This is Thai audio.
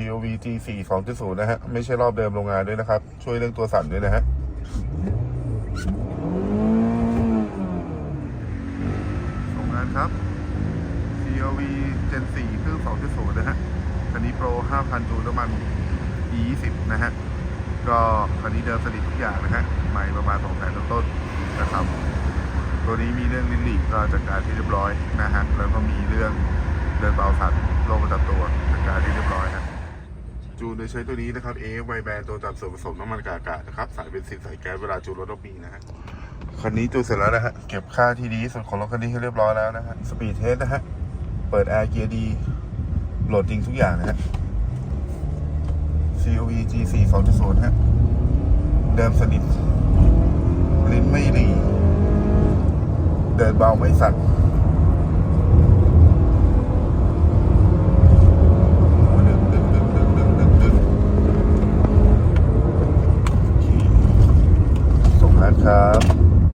COV G4 2.0 นะฮะ ไม่ใช่รอบเดิมโรงงานด้วยนะครับ ช่วยเรื่องตัวสั่นด้วยนะฮะส่งงานครับ COV Gen 4เครื่อง 2.0 นะฮะ คันนี้โปร 5,000 จูนน้ำมัน E20 นะฮะ ก็คันนี้เดิมสนิททุกอย่างนะฮะ ไม่ประมาณ2แสนต้นๆนะครับ ตัวนี้มีเรื่องลิ้นหลีกก็จัดการที่เรียบร้อยนะฮะ แล้วก็มีเรื่องเดินเบาสันโรคประจำตัวจัดการที่เรียบร้อยฮะ จูนโดยใช้ตัวนี้นะครับ AF ไวแบนตัวจับส่วนผสมน้ำมันกากอากาศนะครับ สายเป็นสินสายแก๊สเวลาจูนรถต้องมีนะฮะคันนี้จูนเสร็จแล้วนะฮะเก็บค่าที่ดีที่สุดของรถคันนี้ให้เรียบร้อยแล้วนะฮะสปีดเทสนะฮะเปิดแอร์เกียร์ดีโหลดจริงทุกอย่างนะฮะ COV G4 2.0ฮะเดิมสนิทลิ้นไม่รีเดินเบาไม่สั่น ครับ